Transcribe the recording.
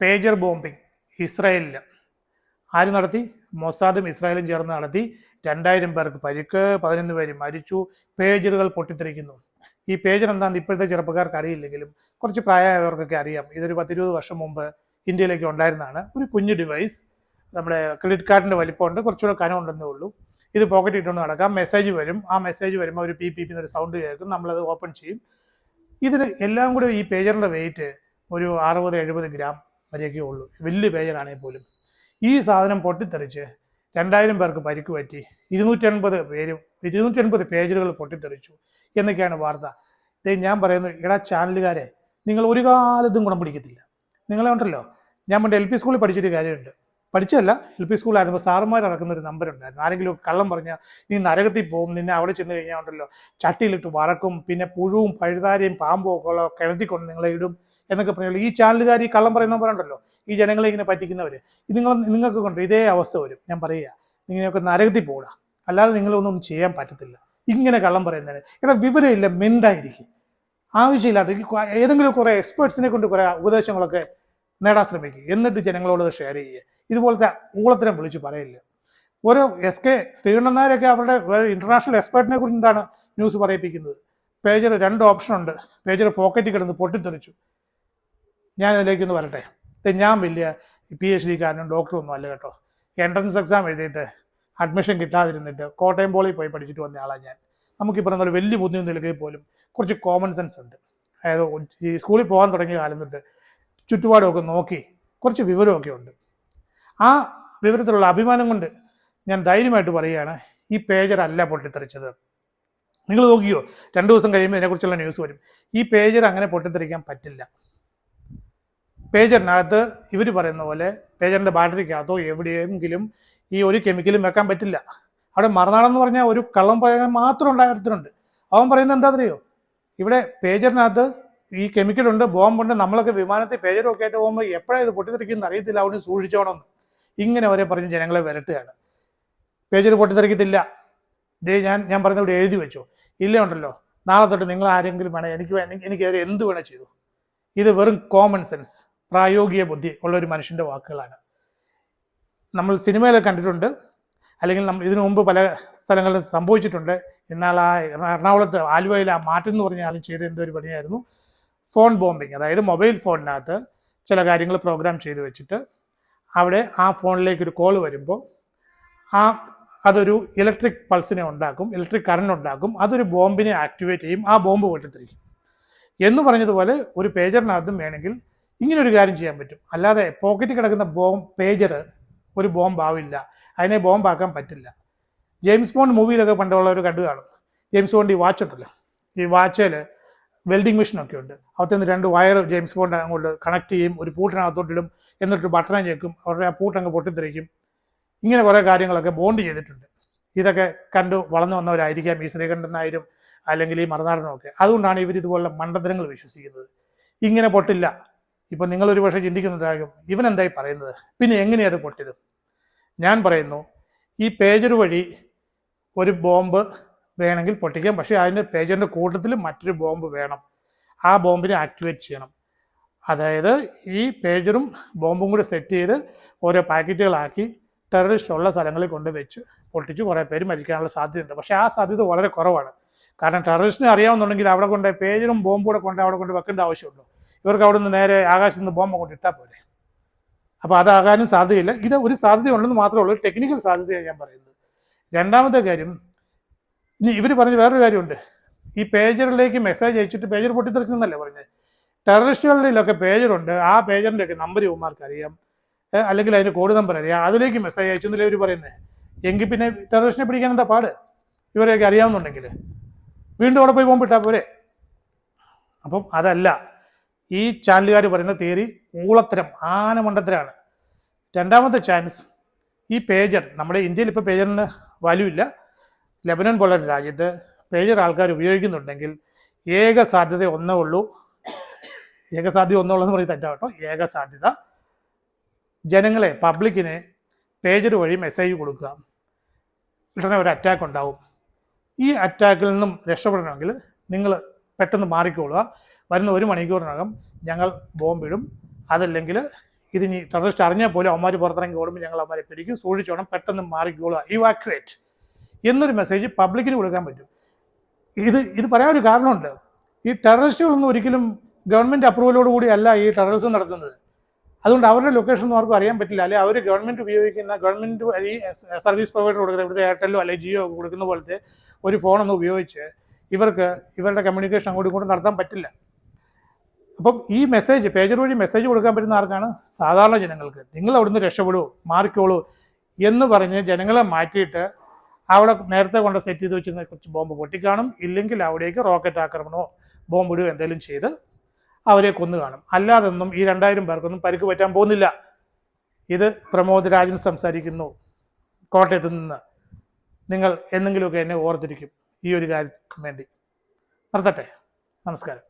Pager bombing ഇസ്രായേലിൽ ആര് നടത്തി? മൊസാദും ഇസ്രായേലും ചേർന്ന് നടത്തി. രണ്ടായിരം പേർക്ക് പരിക്ക് പതിനൊന്ന് പേര് മരിച്ചു പേജറുകൾ പൊട്ടിത്തെറിക്കുന്നു. ഈ പേജർ എന്താണെന്ന് ഇപ്പോഴത്തെ ചെറുപ്പക്കാർക്ക് അറിയില്ലെങ്കിലും കുറച്ച് പ്രായമായവർക്കൊക്കെ അറിയാം. ഇതൊരു പത്തിരുപത് വർഷം മുമ്പ് ഇന്ത്യയിലേക്ക് ഉണ്ടായിരുന്നതാണ്. ഒരു കുഞ്ഞു ഡിവൈസ് നമ്മുടെ ക്രെഡിറ്റ് കാർഡിന്റെ വലിപ്പമുണ്ട്. കുറച്ചുകൂടെ കനം ഉണ്ടെന്നേ ഉള്ളൂ. ഇത് പോക്കറ്റ് ഇട്ടുകൊണ്ട് നടക്കാം. മെസ്സേജ് വരും. ആ മെസ്സേജ് വരുമ്പോൾ ഒരു പി പി പി എന്നൊരു സൗണ്ട് കേൾക്കും. നമ്മളത് ഓപ്പൺ ചെയ്യും. ഇതിന് എല്ലാം കൂടെ ഈ പേജറിന്റെ വെയിറ്റ് ഒരു അറുപത് എഴുപത് ഗ്രാം വരെയൊക്കെ ഉള്ളൂ. വലിയ പേജറാണെങ്കിൽ പോലും. ഈ സാധനം പൊട്ടിത്തെറിച്ച് രണ്ടായിരം പേർക്ക് പരിക്ക് പറ്റി. ഇരുന്നൂറ്റി അൻപത് പേര് പേരും ഇരുന്നൂറ്റൻപത് പേജുകൾ പൊട്ടിത്തെറിച്ചു എന്നൊക്കെയാണ് വാർത്ത. ദേ ഞാൻ പറയുന്നത് എടാ ചാനലുകാരെ നിങ്ങൾ ഒരു കാലത്തും ഗുണം പിടിക്കത്തില്ല. നിങ്ങളെ ഉണ്ടല്ലോ? ഞാൻ പണ്ട് എൽ പി സ്കൂളിൽ പഠിച്ചൊരു കാര്യമുണ്ട്. പഠിച്ചല്ല എൽ പി സ്കൂളായിരുന്നു സാറുമാർ ഒരു നമ്പർ ഉണ്ടായിരുന്നു. ആരെങ്കിലും കള്ളം പറഞ്ഞാൽ നീ നരകത്തിൽ പോകും നിന്നെ അവിടെ ചെന്ന് കഴിഞ്ഞാൽ ഉണ്ടല്ലോ. ചട്ടിയിലിട്ട് വറക്കും പിന്നെ പുഴുവും പഴുതാരയും പാമ്പും ഒക്കെ ഉള്ള കിണറ്റിക്കൊണ്ട് നിങ്ങളെ ഇടും എന്നൊക്കെ പറഞ്ഞുള്ളൂ ഈ ചാനലുകാർ ഈ കള്ളം പറയുന്നവരുണ്ടല്ലോ ഈ ജനങ്ങളെ ഇങ്ങനെ പറ്റിക്കുന്നവർ നിങ്ങൾ നിങ്ങൾക്ക് കൊണ്ട് ഇതേ അവസ്ഥ വരും. ഞാൻ പറയുക നിങ്ങനെയൊക്കെ നരകത്തിൽ പോകൂടാ അല്ലാതെ നിങ്ങളൊന്നും ചെയ്യാൻ പറ്റത്തില്ല. ഇങ്ങനെ കള്ളം പറയുന്നതിന് എടാ വിവരമില്ല മെൻഡായിരിക്കും ആവശ്യമില്ലാത്ത ഏതെങ്കിലും കുറേ എക്സ്പേർട്സിനെ കൊണ്ട് കുറേ ഉപദേശങ്ങളൊക്കെ നേടാൻ ശ്രമിക്കുക. എന്നിട്ട് ജനങ്ങളോട് ഷെയർ ചെയ്യുക. ഇതുപോലത്തെ ഊളത്തരം വിളിച്ച് പറയില്ല. ഓരോ എസ് കെ ശ്രീകണ്ഠൻ നായരൊക്കെ അവരുടെ ഇന്റർനാഷണൽ എക്സ്പേർട്ടിനെ കുറിച്ച് എന്താണ് ന്യൂസ് പറയിപ്പിക്കുന്നത്? പേജർ രണ്ട് ഓപ്ഷൻ ഉണ്ട്. പേജർ പോക്കറ്റിൽ കിടന്ന് പൊട്ടിത്തെറിച്ചു. ഞാൻ ഇതിലേക്കൊന്ന് വരട്ടെ ഞാൻ വലിയ പി എച്ച് ഡിക്കാരനും ഒന്നും അല്ല കേട്ടോ. എൻട്രൻസ് എക്സാം എഴുതിയിട്ട് അഡ്മിഷൻ കിട്ടാതിരുന്നിട്ട് കോട്ടയം പോളിൽ പോയി പഠിച്ചിട്ട് വന്ന ആളാണ് ഞാൻ. നമുക്ക് ഇപ്പോൾ പറഞ്ഞ വലിയ ബുദ്ധിമുട്ട് നിൽക്കുകയും പോലും കുറച്ച് കോമൺ സെൻസ് ഉണ്ട്. അതായത് ഈ സ്കൂളിൽ പോകാൻ തുടങ്ങിയ കാലം തൊട്ട് ചുറ്റുപാടുമൊക്കെ നോക്കി കുറച്ച് വിവരമൊക്കെ ഉണ്ട്. ആ വിവരത്തിലുള്ള അഭിമാനം കൊണ്ട് ഞാൻ ധൈര്യമായിട്ട് പറയുകയാണ് ഈ പേജർ അല്ല പൊട്ടിത്തെറിച്ചത്. നിങ്ങൾ നോക്കിയോ രണ്ട് ദിവസം കഴിയുമ്പോൾ ഇതിനെക്കുറിച്ചുള്ള ന്യൂസ് വരും. ഈ പേജർ അങ്ങനെ പൊട്ടിത്തെറിക്കാൻ പറ്റില്ല. പേജറിനകത്ത് ഇവർ പറയുന്ന പോലെ പേജറിന്റെ ബാറ്ററിക്കകത്തോ എവിടെയെങ്കിലും ഈ ഒരു കെമിക്കലും വെക്കാൻ പറ്റില്ല. അവിടെ മറുനാടെന്ന് പറഞ്ഞാൽ ഒരു കള്ളം പറയാൻ മാത്രം ഉണ്ടായിരുന്നുണ്ട് അവൻ പറയുന്നത് എന്താ അറിയോ ഇവിടെ പേജറിനകത്ത് ഈ കെമിക്കലുണ്ട് ബോംബുണ്ട് നമ്മളൊക്കെ വിമാനത്തിൽ പേജറൊക്കെ ആയിട്ട് പോകുമ്പോൾ എപ്പോഴാണ് ഇത് പൊട്ടിത്തെറിക്കുന്ന അറിയത്തില്ല അവിടെ സൂക്ഷിച്ചോണമെന്ന് ഇങ്ങനെ വരെ പറഞ്ഞ് ജനങ്ങളെ വരട്ടുകയാണ്. പേജർ പൊട്ടിത്തെറിക്കത്തില്ല. ദേ ഞാൻ ഞാൻ പറഞ്ഞ ഇവിടെ എഴുതി വെച്ചു. ഇല്ല ഉണ്ടല്ലോ? നാളെ തൊട്ട് നിങ്ങൾ ആരെങ്കിലും വേണം എനിക്ക് എനിക്കെതിരെ എന്ത് വേണം ചെയ്തു. ഇത് വെറും കോമൺ സെൻസ് പ്രായോഗിക ബുദ്ധി ഉള്ള ഒരു മനുഷ്യന്റെ വാക്കുകളാണ്. നമ്മൾ സിനിമയിലൊക്കെ കണ്ടിട്ടുണ്ട്. അല്ലെങ്കിൽ നമ്മൾ ഇതിനു മുമ്പ് പല സ്ഥലങ്ങളിലും സംഭവിച്ചിട്ടുണ്ട്. എന്നാൽ ആ എറ- എറണാകുളത്ത് ആലുവയിൽ ആ മാറ്റം എന്ന് പറഞ്ഞ ചെയ്ത എന്തൊരു പണിയായിരുന്നു. ഫോൺ ബോംബിങ് അതായത് മൊബൈൽ ഫോണിനകത്ത് ചില കാര്യങ്ങൾ പ്രോഗ്രാം ചെയ്ത് വെച്ചിട്ട് അവിടെ ആ ഫോണിലേക്ക് ഒരു കോൾ വരുമ്പോൾ ആ അതൊരു ഇലക്ട്രിക് പൾസിനെ ഉണ്ടാക്കും ഇലക്ട്രിക് കറണ്ട് ഉണ്ടാക്കും അതൊരു ബോംബിനെ ആക്ടിവേറ്റ് ചെയ്യും ആ ബോംബ് പൊട്ടിത്തെറിക്കും. എന്ന് പറഞ്ഞതുപോലെ ഒരു പേജറിനകത്തും വേണമെങ്കിൽ ഇങ്ങനെ ഒരു കാര്യം ചെയ്യാൻ പറ്റും. അല്ലാതെ പോക്കറ്റിൽ കിടക്കുന്ന ബോംബ് പേജർ ഒരു ബോംബ് ആവില്ല അതിനെ ബോംബാക്കാൻ പറ്റില്ല. ജെയിംസ് ബോണ്ട് മൂവിയിലൊക്കെ പണ്ടുള്ളവർ കണ്ടു കാണും. ജെയിംസ് ബോണ്ട് ഈ വാച്ച് ഉണ്ടല്ലോ. ഈ വാച്ചിൽ വെൽഡിംഗ് മെഷീനൊക്കെ ഉണ്ട്. അകത്തുനിന്ന് രണ്ട് വയർ ജെയിംസ് ബോണ്ട് അങ്ങോട്ട് കണക്ട് ചെയ്യും ഒരു പൂട്ടിനകത്തോട്ട് ഇടും എന്നിട്ട് ബട്ടണം ഞെക്കും അവരുടെ ആ പൂട്ടങ്ങ് പൊട്ടിത്തെറിക്കും. ഇങ്ങനെ കുറേ കാര്യങ്ങളൊക്കെ ബോണ്ട് ചെയ്തിട്ടുണ്ട്. ഇതൊക്കെ കണ്ടു വളർന്നു വന്നവരായിരിക്കാം ഈ ശ്രീകണ്ഠൻ നായരും അല്ലെങ്കിൽ ഈ മറുനാടനുമൊക്കെ അതുകൊണ്ടാണ് ഇവർ ഇതുപോലുള്ള മണ്ഡലങ്ങൾ വിശ്വസിക്കുന്നത്. ഇങ്ങനെ പൊട്ടില്ല. ഇപ്പം നിങ്ങളൊരു പക്ഷേ ചിന്തിക്കുന്നുണ്ടാകും ഇവൻ എന്തായി പറയുന്നത്? പിന്നെ എങ്ങനെയത് പൊട്ടിയത്? ഞാൻ പറയുന്നു ഈ പേജർ വഴി ഒരു ബോംബ് വേണമെങ്കിൽ പൊട്ടിക്കാം. പക്ഷേ അതിന്റെ പേജറിന്റെ കൂട്ടത്തിൽ മറ്റൊരു ബോംബ് വേണം. ആ ബോംബിനെ ആക്ടിവേറ്റ് ചെയ്യണം. അതായത് ഈ പേജറും ബോംബും കൂടി സെറ്റ് ചെയ്ത് ഓരോ പാക്കറ്റുകളാക്കി ടെററിസ്റ്റ് ഉള്ള സ്ഥലങ്ങളിൽ കൊണ്ട് വെച്ച് പൊട്ടിച്ച് കുറേ പേര് മരിക്കാനുള്ള സാധ്യതയുണ്ട്. പക്ഷേ ആ സാധ്യത വളരെ കുറവാണ്. കാരണം ടെററിസ്റ്റിനെ അറിയാവുന്നുണ്ടെങ്കിൽ അവിടെ കൊണ്ട് പേജറും ബോംബും കൂടെ കൊണ്ട് അവിടെ കൊണ്ട് വെക്കേണ്ട ആവശ്യമുള്ളൂ ഇവർക്ക് അവിടെ നിന്ന് നേരെ ആകാശത്ത് നിന്ന് ബോംബ് കൊണ്ട് ഇട്ടാൽ പോരെ. അപ്പോൾ അതാകാനും സാധ്യതയില്ല. ഇത് ഒരു സാധ്യത ഉണ്ടെന്ന് മാത്രമേ ഉള്ളൂ. ടെക്നിക്കൽ സാധ്യതയാണ് ഞാൻ പറയുന്നത്. രണ്ടാമത്തെ കാര്യം ഇനി ഇവർ പറഞ്ഞ വേറൊരു കാര്യമുണ്ട്. ഈ പേജറിലേക്ക് മെസ്സേജ് അയച്ചിട്ട് പേജർ പൊട്ടിത്തെറിച്ചെന്നല്ലേ പറഞ്ഞത്? ടെററിസ്റ്റുകളിലൊക്കെ പേജറുണ്ട്. ആ പേജറിന്റെ ഒക്കെ നമ്പർ ഇവന്മാർക്ക് അറിയാം. അല്ലെങ്കിൽ അതിന്റെ കോഡ് നമ്പർ അറിയാം. അതിലേക്ക് മെസ്സേജ് അയച്ചു എന്നല്ലേ ഇവർ പറയുന്നത് എങ്കിൽ പിന്നെ ടെററിസ്റ്റിനെ പിടിക്കാൻ എന്താ പാട്? ഇവരെയൊക്കെ അറിയാവുന്നുണ്ടെങ്കിൽ വീണ്ടും അവിടെ പോയി ബോംബിട്ടാൽ പോരെ? അപ്പം അതല്ല. ഈ ചാനലുകാർ പറയുന്ന തിയറി ഊളത്തരം ആനമണ്ടത്തരാണ്. രണ്ടാമത്തെ ചാൻസ് ഈ പേജർ നമ്മുടെ ഇന്ത്യയിൽ ഇപ്പോൾ പേജറിന് വാല്യൂ ഇല്ല. ലെബനൻ പോലൊരു രാജ്യത്ത് പേജർ ആൾക്കാർ ഉപയോഗിക്കുന്നുണ്ടെങ്കിൽ ഏക സാധ്യത ഒന്നേ ഉള്ളൂ. ഏക സാധ്യത ഒന്നേ ഉള്ളൂ എന്ന് പറയും തെറ്റാ കേട്ടോ. ഏക സാധ്യത ജനങ്ങളെ പബ്ലിക്കിനെ പേജർ വഴി മെസ്സേജ് കൊടുക്കുക. ഉടനെ ഒരു അറ്റാക്ക് ഉണ്ടാവും. ഈ അറ്റാക്കിൽ നിന്നും രക്ഷപ്പെടണമെങ്കിൽ നിങ്ങൾ പെട്ടെന്ന് മാറിക്കൊള്ളുക വരുന്ന ഒരു മണിക്കൂറിനകം ഞങ്ങൾ ബോംബിടും അതല്ലെങ്കിൽ ഇതിനി ടെററിസ്റ്റ് അറിഞ്ഞാൽ പോലും അവന്മാർ പുറത്തിറങ്ങി ഓടുമ്പോൾ ഞങ്ങൾ അവന്മാരെ പിരിക്കും സൂക്ഷിച്ചോണം പെട്ടെന്ന് മാറിക്കോളുക. ഇവാക്യുവേറ്റ് എന്നൊരു മെസ്സേജ് പബ്ലിക്കിന് കൊടുക്കാൻ പറ്റും. ഇത് ഇത് പറയാൻ ഒരു കാരണമുണ്ട്. ഈ ടെററിസ്റ്റുകളൊന്നും ഒരിക്കലും ഗവൺമെന്റ് അപ്രൂവലോട് കൂടി അല്ല ഈ ടെററിസം നടത്തുന്നത്. അതുകൊണ്ട് അവരുടെ ലൊക്കേഷൻ ഒന്നും ആർക്കും അറിയാൻ പറ്റില്ല. അല്ലെങ്കിൽ അവർ ഗവൺമെന്റ് ഉപയോഗിക്കുന്ന ഗവൺമെന്റ് ഈ സർവീസ് പ്രൊവൈഡർ കൊടുക്കുന്ന ഇവിടുത്തെ എയർടെല്ലോ അല്ലെങ്കിൽ ജിയോ കൊടുക്കുന്ന പോലത്തെ ഒരു ഫോണൊന്നും ഉപയോഗിച്ച് ഇവർക്ക് ഇവരുടെ കമ്മ്യൂണിക്കേഷൻ അങ്ങോട്ടും ഇങ്ങോട്ടും നടത്താൻ പറ്റില്ല. അപ്പം ഈ മെസ്സേജ് പേജർ വഴി മെസ്സേജ് കൊടുക്കാൻ പറ്റുന്ന ആർക്കാണ്? സാധാരണ ജനങ്ങൾക്ക്. നിങ്ങൾ അവിടുന്ന് രക്ഷപ്പെടൂ മാറിക്കോളൂ എന്ന് പറഞ്ഞ് ജനങ്ങളെ മാറ്റിയിട്ട് അവിടെ നേരത്തെ കൊണ്ട് സെറ്റ് ചെയ്ത് വെച്ചിരുന്ന കുറച്ച് ബോംബ് പൊട്ടിക്കാണും. ഇല്ലെങ്കിൽ അവിടേക്ക് റോക്കറ്റ് ആക്രമണമോ ബോംബ് ഇടുകയോ എന്തെങ്കിലും ചെയ്ത് അവരെ കൊന്നു കാണും. അല്ലാതൊന്നും ഈ രണ്ടായിരം പേർക്കൊന്നും പരിക്ക് പറ്റാൻ പോകുന്നില്ല. ഇത് പ്രമോദ് രാജൻ സംസാരിക്കുന്നു. കോട്ടയത്ത് നിന്ന്. നിങ്ങൾ എന്തെങ്കിലുമൊക്കെ എന്നെ ഓർത്തിരിക്കും ഈ ഒരു കാര്യത്തിന് വേണ്ടി. നിർത്തട്ടെ. നമസ്കാരം.